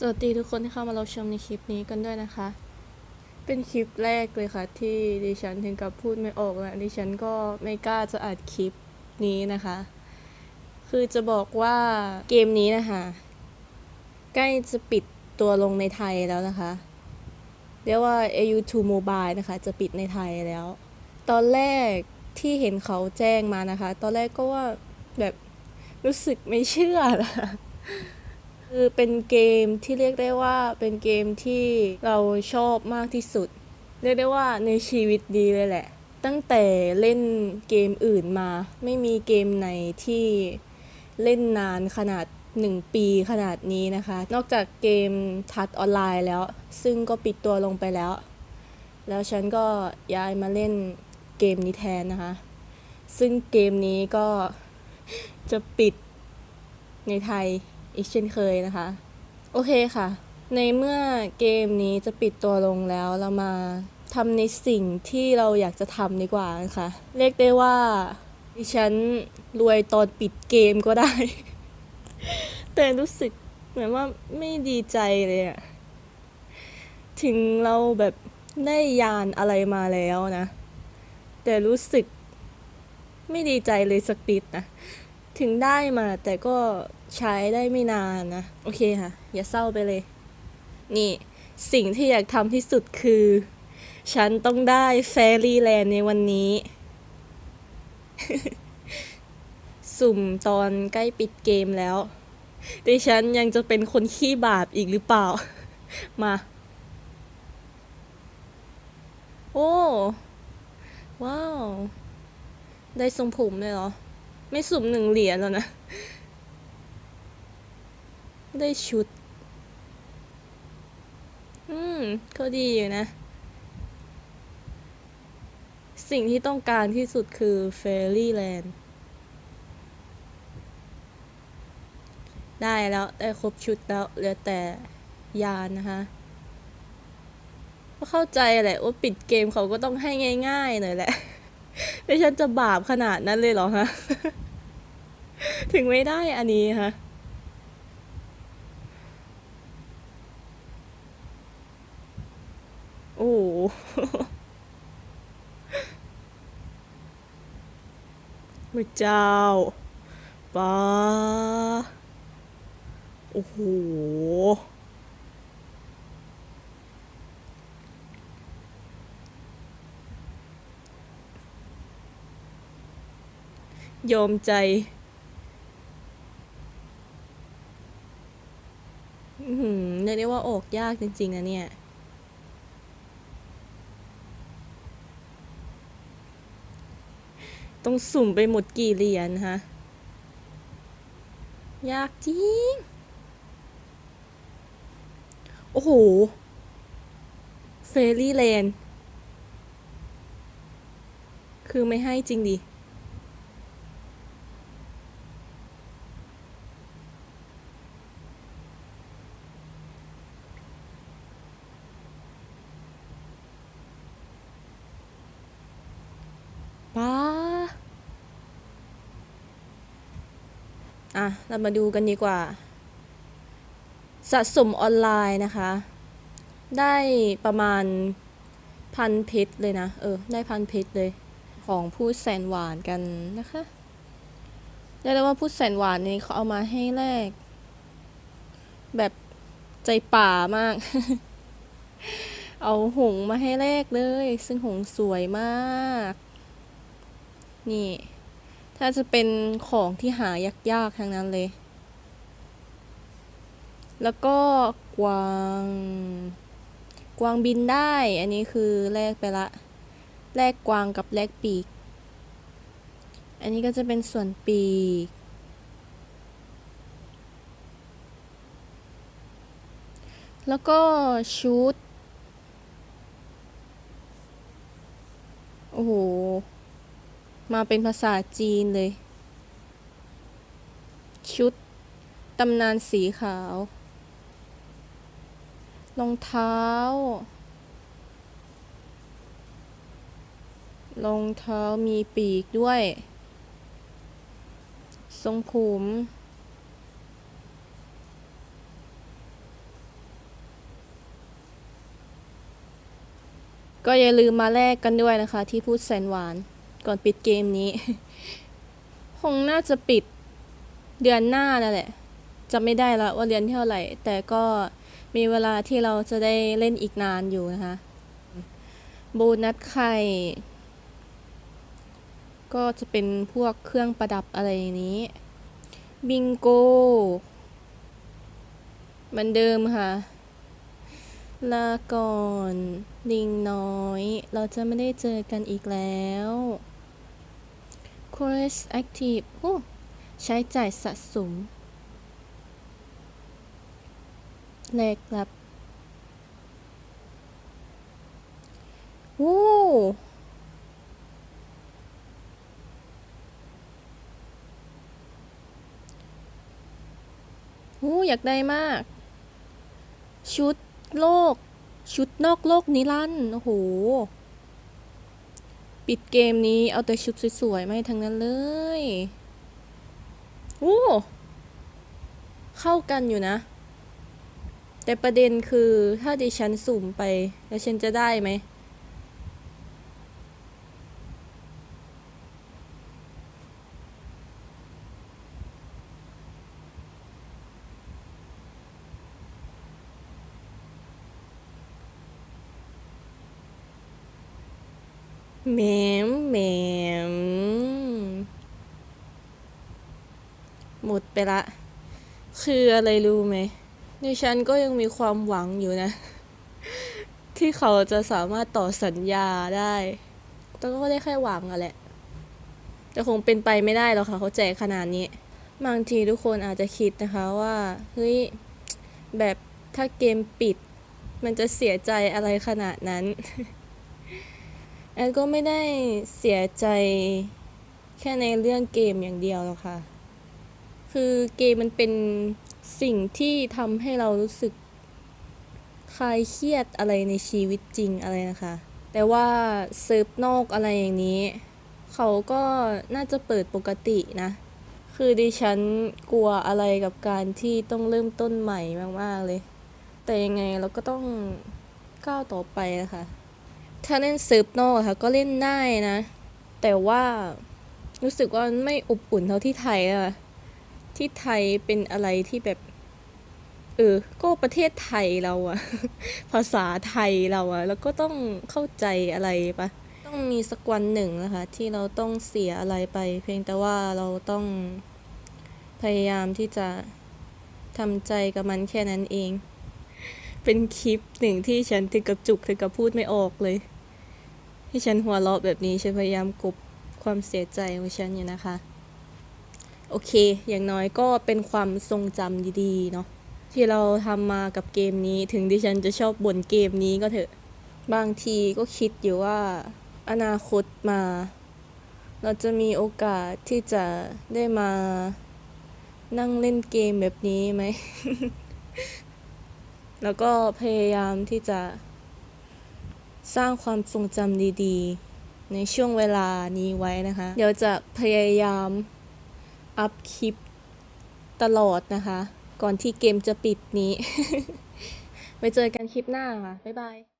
สวัสดีทุกคนที่เข้ามาเรับชมในคลิปนี้กันด้วยนะคะ เป็นคลิปแรกเลยค่ะ ที่ดิฉันถึงกับพูดไม่ออกและดิฉันก็ไม่กล้าจะอัดคลิปนี้นะคะ คือจะบอกว่าเกมนี้นะคะใกล้จะปิดตัวลงในไทยแล้วนะคะ เรียกว่า AU2 Mobile นะคะ จะปิดในไทยแล้ว ตอนแรกที่เห็นเขาแจ้งมานะคะ ตอนแรกก็ว่าแบบรู้สึกไม่เชื่อนะ คือเป็นเกมที่เรียกได้ว่าเป็นเกมที่เราชอบมากที่สุด เรียกได้ว่าในชีวิตดีเลยแหละ ตั้งแต่เล่นเกมอื่นมา ไม่มีเกมไหนที่เล่นนานขนาด 1 ปีขนาดนี้นะคะ นอกจากเกมทัดออนไลน์แล้ว ซึ่งก็ปิดตัวลงไปแล้ว แล้วฉันก็ย้ายมาเล่นเกมนี้แทนนะคะ ซึ่งเกมนี้ก็จะปิดในไทย อีกเช่นเคยนะคะ โอเคค่ะ ในเมื่อเกมนี้จะปิดตัวลงแล้วเรามาทำในสิ่งที่เราอยากจะทำดีกว่านะคะ เรียกได้ว่าดิฉันรวยตอนปิดเกมก็ได้ แต่รู้สึกเหมือนว่าไม่ดีใจเลยอะถึงเราแบบได้ยานอะไรมาแล้วนะ แต่รู้สึกไม่ดีใจเลยสักนิดนะ ถึงได้มาแต่ก็ใช้ได้ไม่นานนะ โอเคค่ะ อย่าเศร้าไปเลย นี่สิ่งที่อยากทำที่สุดคือ ฉันต้องได้แฟรี่แลนด์ในวันนี้ สุ่มตอนใกล้ปิดเกมแล้วดิฉันยังจะเป็นคนขี้บาปอีกหรือเปล่า มา โอ้ ว้าว ได้ทรงผมเลยเหรอ ไม่สุ่มหนึ่งเหรียญแล้วนะ ได้ชุด อืม ก็ดีอยู่นะ สิ่งที่ต้องการที่สุดคือเฟรลี่แลนด์ ได้แล้ว ได้ครบชุดแล้ว เหลือแต่ยานนะคะก็เข้าใจแหละว่าปิดเกมเขาก็ต้องให้ง่ายๆหน่อยแหละแต่ฉันจะบาปขนาดนั้นเลยเหรอฮะ ถึงไม่ได้อันนี้ฮะโอ้โหพระเจ้าป้าโอ้โห ยอมใจ อือหื อเรียกได้ว่าออกยากจริง ๆ นะเนี่ย ต้องสุ่มไปหมดกี่เหรียญฮะ ยากจริง โอ้โห เฟรรี่แลน คือไม่ให้จริงดิ ป้า อะ เรามาดูกันดีกว่า สะสมออนไลน์นะคะ ได้ประมาณพันเพชรเลยนะ เออ ได้พันเพชรเลย ของพูดแสนหวานกันนะคะเรียกได้ว่าพูดแสนหวานนี่เขาเอามาให้แลกแบบใจป่ามาก เอาหงส์มาให้แลกเลย ซึ่งหงส์สวยมาก นี่ ถ้าจะเป็นของที่หายากๆทั้งนั้นเลย แล้วก็กวางกวางบินได้ อันนี้คือแลกไปละ แลกกวางกับแลกปีก อันนี้ก็จะเป็นส่วนปีก แล้วก็ชุด โอ้โห มาเป็นภาษาจีนเลย ชุด ตำนานสีขาว รองเท้า รองเท้ามีปีกด้วย ทรงผมก็อย่าลืมมาแลกกันด้วยนะคะที่พูดแสนหวาน ก่อนปิดเกมนี้ คงน่าจะปิดเดือนหน้านั่นแหละจำไม่ได้ละว่าเดือนเท่าไหร่ แต่ก็มีเวลาที่เราจะได้เล่นอีกนานอยู่นะคะโบนัสไข่ก็จะเป็นพวกเครื่องประดับอะไรอย่างนี้ บิงโกเหมือนเดิมค่ะ ลาก่อน ลิงน้อย เราจะไม่ได้เจอกันอีกแล้ว Quest Active โอ้ใช้จ่ายสะสมแลกรับโอ้โอ้อยากได้มาก ชุดโลก ชุดนอกโลกนิรันดร์โอ้โห ปิดเกมนี้เอาแต่ชุดสวยๆไม่ทั้งนั้นเลยโอ้เข้ากันอยู่นะ แต่ประเด็นคือถ้าดิฉันสุ่มไป แล้วฉันจะได้ไหม แหมมแหมมหมดไปละ คืออะไรรู้ไหมดิฉันก็ยังมีความหวังอยู่นะ ที่เขาจะสามารถต่อสัญญาได้แต่ก็ได้แค่หวังอะแหละ แต่คงเป็นไปไม่ได้หรอกค่ะ เขาแจกขนาดนี้ บางทีทุกคนอาจจะคิดนะคะว่า เฮ้ย แบบถ้าเกมปิด มันจะเสียใจอะไรขนาดนั้น แอนก็ไม่ได้เสียใจแค่ในเรื่องเกมอย่างเดียวหรอกค่ะ คือเกมมันเป็นสิ่งที่ทำให้เรารู้สึกคลายเครียดอะไรในชีวิตจริงอะไรนะคะ แต่ว่าเซิร์ฟนอกอะไรอย่างนี้ เขาก็น่าจะเปิดปกตินะ คือดิฉันกลัวอะไรกับการที่ต้องเริ่มต้นใหม่มาก ๆ เลย แต่ยังไงเราก็ต้องก้าวต่อไปนะคะ ถ้าเล่นเซิร์ฟนอกอะค่ะก็เล่นได้นะ แต่ว่ารู้สึกว่าไม่อบอุ่นเท่าที่ไทยอะที่ไทยเป็นอะไรที่แบบ เออ ก็ประเทศไทยเราอะภาษาไทยเราอะแล้วก็ต้องเข้าใจอะไรปะต้องมีสักวันหนึ่งนะคะ ที่เราต้องเสียอะไรไป เพียงแต่ว่าเราต้องพยายามที่จะทำใจกับมันแค่นั้นเอง เป็นคลิปหนึ่งที่ฉันถึงกับจุกถึงกับพูดไม่ออกเลย ที่ฉันหัวเราะแบบนี้ฉันพยายามกบความเสียใจของฉันอยู่นะคะ โอเค อย่างน้อยก็เป็นความทรงจำดีๆ เนาะที่เราทำมากับเกมนี้ถึงที่ฉันจะชอบบ่นเกมนี้ก็เถอะ บางทีก็คิดอยู่ว่าอนาคตมา เราจะมีโอกาสที่จะได้มานั่งเล่นเกมแบบนี้ไหม แล้วก็พยายามที่จะ สร้างความทรงจำดีๆ ในช่วงเวลานี้ไว้นะคะ เดี๋ยวจะพยายามอัพคลิปตลอดนะคะ ก่อนที่เกมจะปิดนี้ ไว้เจอกันคลิปหน้าค่ะ บ๊ายบาย